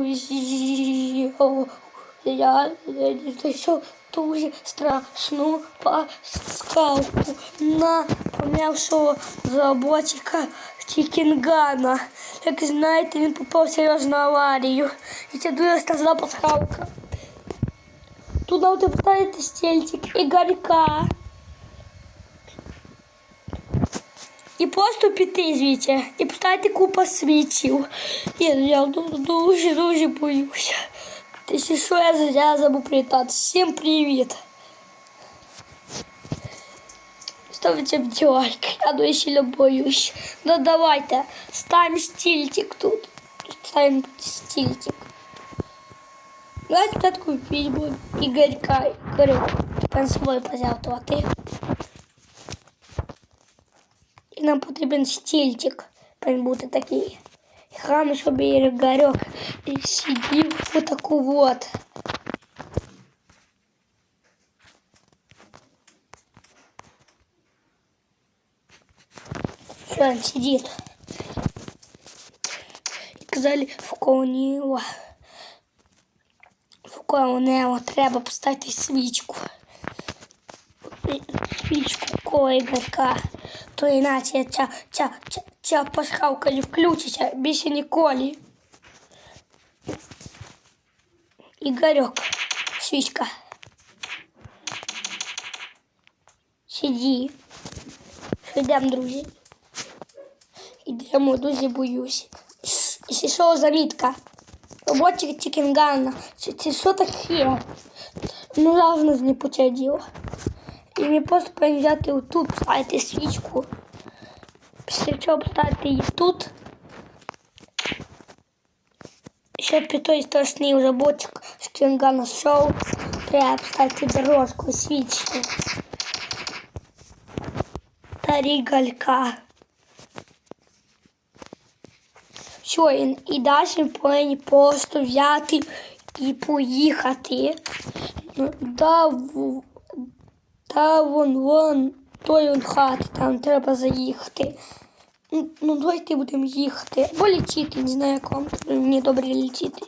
друзі. О, Я знайшов дуже страшну паскалку на пом'явшого заботика Чікінгана. Як знаєте, він попав в серйозну аварію. І це дуже страшна пасхалка. Тут нам поставити стільчик і гарька. І просто піти звідси. І поставити купу свічів. Я, я дуже дуже боюся. Ти ще що я, я забув привітати. Всім привіт. Ставите в лайк. Я дуже сильно боюсь. Ну давайте. Ставим стільчик тут. Ставим стільчик. Давайте спочатку візьмемо Ігорька. Ігорьок, пан собою позавтувати. І нам потрібен стільчик. Він бути такий. І Хам, щоб Ігорьок сидів отаку от. Все, он сидит. І казали, в нього, в нього треба поставити свічку. Свічку коло Ігорка. То іначе ця, ця, ця, ця пасхалка не включиться більше ніколи. Ігорьок, свічка. Сиди. Що йдемо, друзі? Йдемо, дуже боюсь. І ще що замітка? Роботчик Чікінгана. Це, це що таке? Ну, завжди з не поче діло. І мені просто взяти отут, поставити свічку. Після чого поставити її тут. Щоб під той страшний роботчик Чікінгана шоу, треба поставити дорожку свічки. Та рігалька. Що, і, і далі просто взяти і поїхати. Ну, Да, та вон вон той вон хат, там треба заїхати. Ну, давайте будемо їхати. Або летіти, не знаю, як мені добре летіти.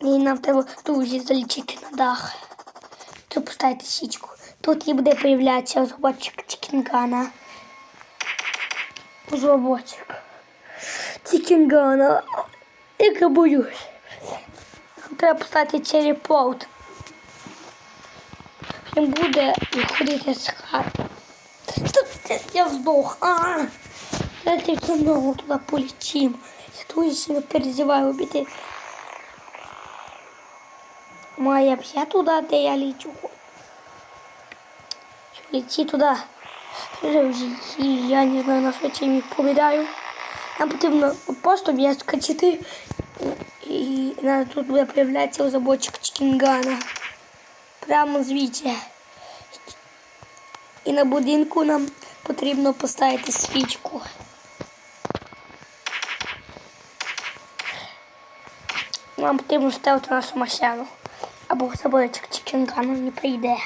І нам треба дуже залічити на дах. Тут поставити січку. Тут і буде появлятися розробочик Чікінгана. Розробочик. Чікінгана. Як я боюсь. Треба поставити черепот. Він буде виходити з хати. Я здох. А, Давайте все одно туди полетим. Я дуже сильно переживаю обіти. Моя я туди, де я лечу. Лети туди. Я не знаю, на чим їх повідаю. Нам потрібно просто відскочити. І нам тут буде появлятися озабочик Чікінгана. Прямо звідси. І на будинку нам потрібно поставити свічку. Нам потрібно ставити нашу машину. Або заборчик Чікінгану не прийде.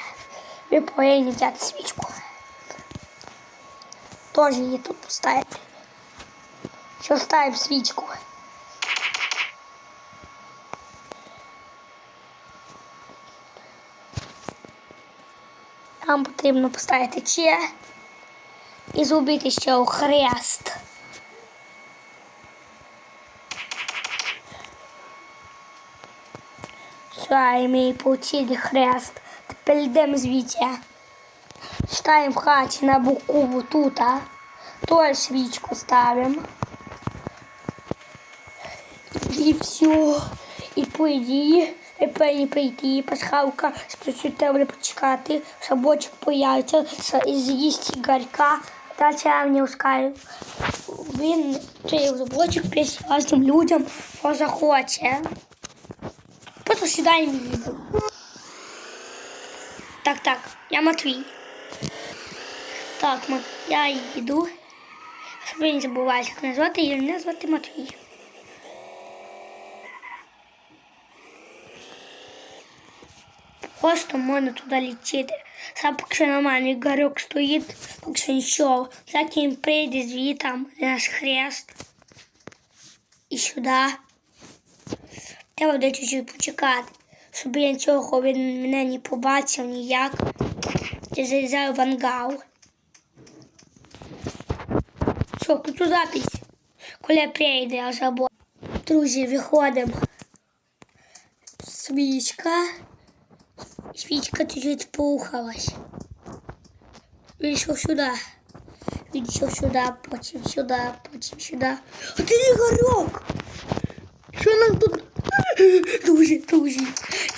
Ви повинні взяти свічку. Теж її тут поставити. Що ставимо свічку. Нам потрібно поставити ще і зробити ще хрест. Все, і ми получили хрест. Тепер йдемо звідси. Ставимо в хаті на букву тут, а. Свічку ставимо. І все. І по ідеї, повинні прийти пасхалка, що треба почекати, собочок появиться, і з'їсть гарька. Далі я не ускаю. Він цей собочок разным людям, що захоче. Просто не відео. Так, так, я Матвій. Так, я йду. Щоб не забувайте, як мене звати, і мене звати Матвій. Просто можна туди летіти. Сам поки що нормальний Ігорьок стоїть, поки що нічого. Він прийде де наш хрест. І сюди. Треба буде чуть-чуть почекати, щоб я нічого він мене не побачив ніяк. Я залізаю в ангал. Що, тут запись? Коли прийде, я забув. Друзі, виходимо. Свічка. Свічка чуть-чуть поухалась. Вийшов сюди. Вийшов сюди, потім сюди, потім сюди. А ти не горок! Що нам тут? Друзі, друзі,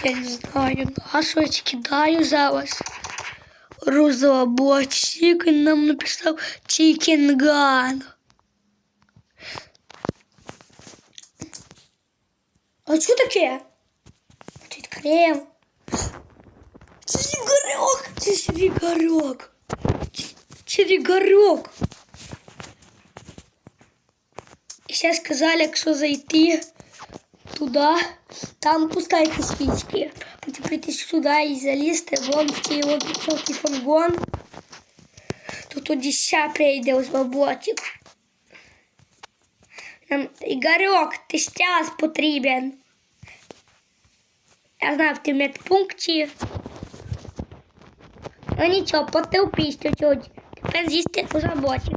я не знаю, на що я кидаю зараз. Розова бочик нам написав Чікінган. А що таке? Тут крем. Це Ігорьок! Це ще сказали, якщо зайти туди, там пускайте свічки. Потім прийти сюди і залізти вон в цей от високий фангон, то тоді ще прийде ось баботик. Нам Ігорьок, ти ще потрібен. Я знаю, в медпункті. Ну нічого, потерпись чуть-чуть. Тепер з'їсти у роботі.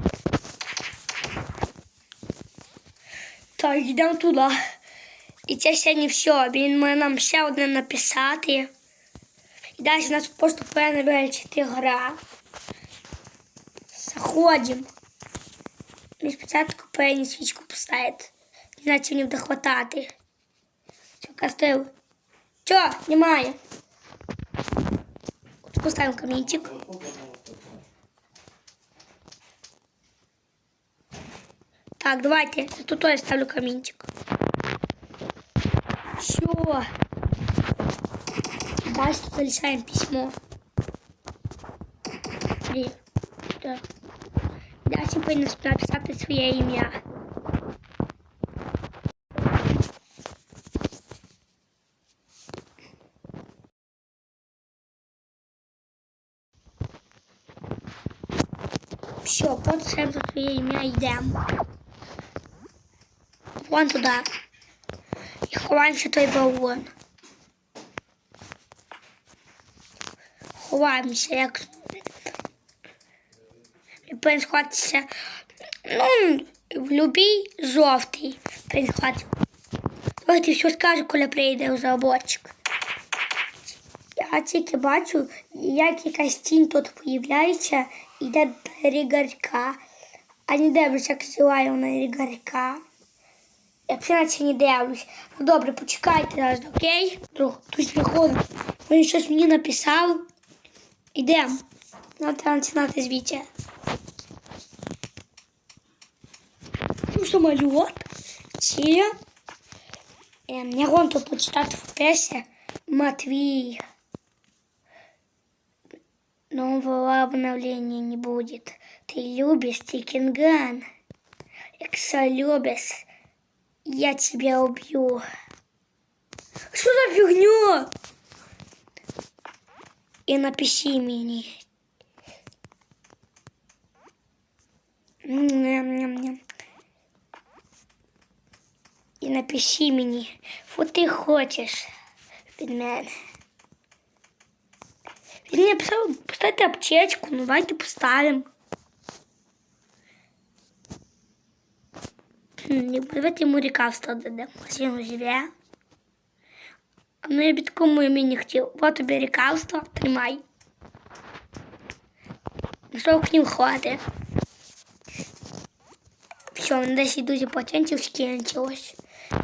Так, йдемо туди. І це ще не все. Він має нам ще одне написати. І далі нас просто повинна вилучити гра. Заходимо. Ми спочатку повинні свічку поставити. Іначе не буде хватати. Що, кастив? Чо? Немає. От поставимо камінчик. Так, давайте. Тут я ставлю камінчик. Все. Дальше залишаем письмо. Дальше повинен написати своє ім'я. Все, потім за своє ім'я йдемо. Вон туди. І ховаємося той балон. Ховаємося, як повинен сховатися, ну, в любій жовтий повинен. Давайте все скажу, коли прийде заробочик. Я тільки бачу, як якась тінь тут появляється, і рігарка. А не дивлюсь, як зіває вона рігарка. Я взагалі не дивлюсь. Ну добре, почекайте зараз, окей? Друг, хтось виходить. Він щось мені написав. Ідемо. Ну, треба починати звідси. Ну, самоліт. Чи? Ем, я вон тут почитати в песі. Матвій. Нового обновления не будет. Ты любишь Тикинган. Якщо любишь, я тебя убью. Что за фигня? И напиши мне. Ням-ням-ням. І напиши мені, що ти хочеш від Мене. Він мені писав, аптечку, ну давайте поставимо. Хм, Давайте дадемо, ось він живе. А ну я б такому не хотів. Вот тобі лікарство, тримай. Що к ним хватить? Все, на 10 дуже патентів скінчилось.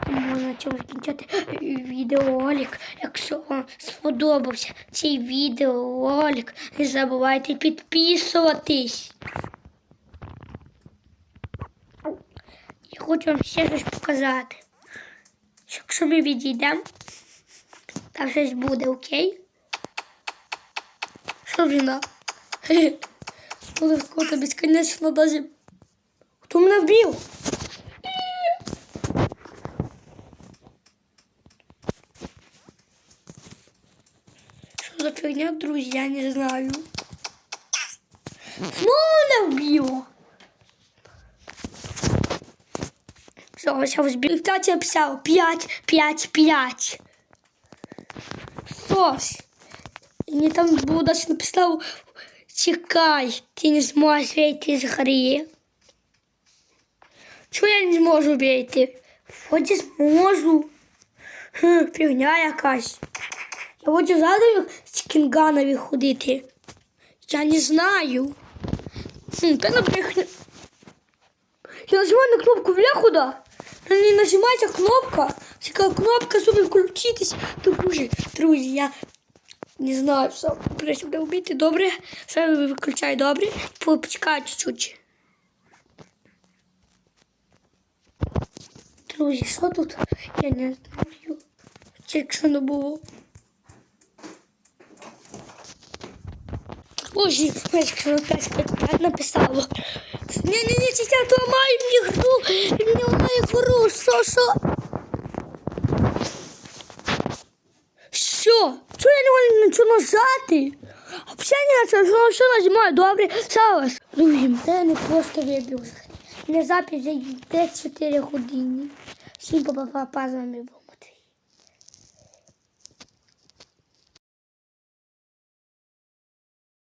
Можна цьому закінчити відеоролик. Якщо вам сподобався цей відеоролик, не забувайте підписуватись. Я хочу вам ще щось показати. Якщо ми відійдемо, там щось буде, окей? Що блін? Тут какого-то бесконечно даже... Кто меня вбил? Що фигня, друзі, я не знаю. Знову не вбило. Все, ось я збив. В чаті написав 5, 5, 5. Сос. І мені там було далі написав, чекай, ти не зможеш вийти з гри. Чого я не зможу вийти? Вроді зможу. Хм, фігня якась. Я хочу задаю з кінганові ходити. Я не знаю. Хм, певно брехня. Я нажимаю на кнопку вверху, не нажимається кнопка. Така кнопка, щоб включитись. То друзі, я не знаю, все, прийшов де вбити. Добре, все виключай, добре. Почекай чуть-чуть. Друзі, що тут? Я не знаю. Тільки що не було. Боже, якщо 5-5 написало. Ні-ні-ні, ця то ламає мені гру. І мені ламає гру. Що, що? Що? Чого я не можу нічого нажати? А взагалі не на це, все нажимаю, добре? Зараз. Друзі, мене просто вибив. Не запись йде 4 години. Всім па-па-па, з вами був.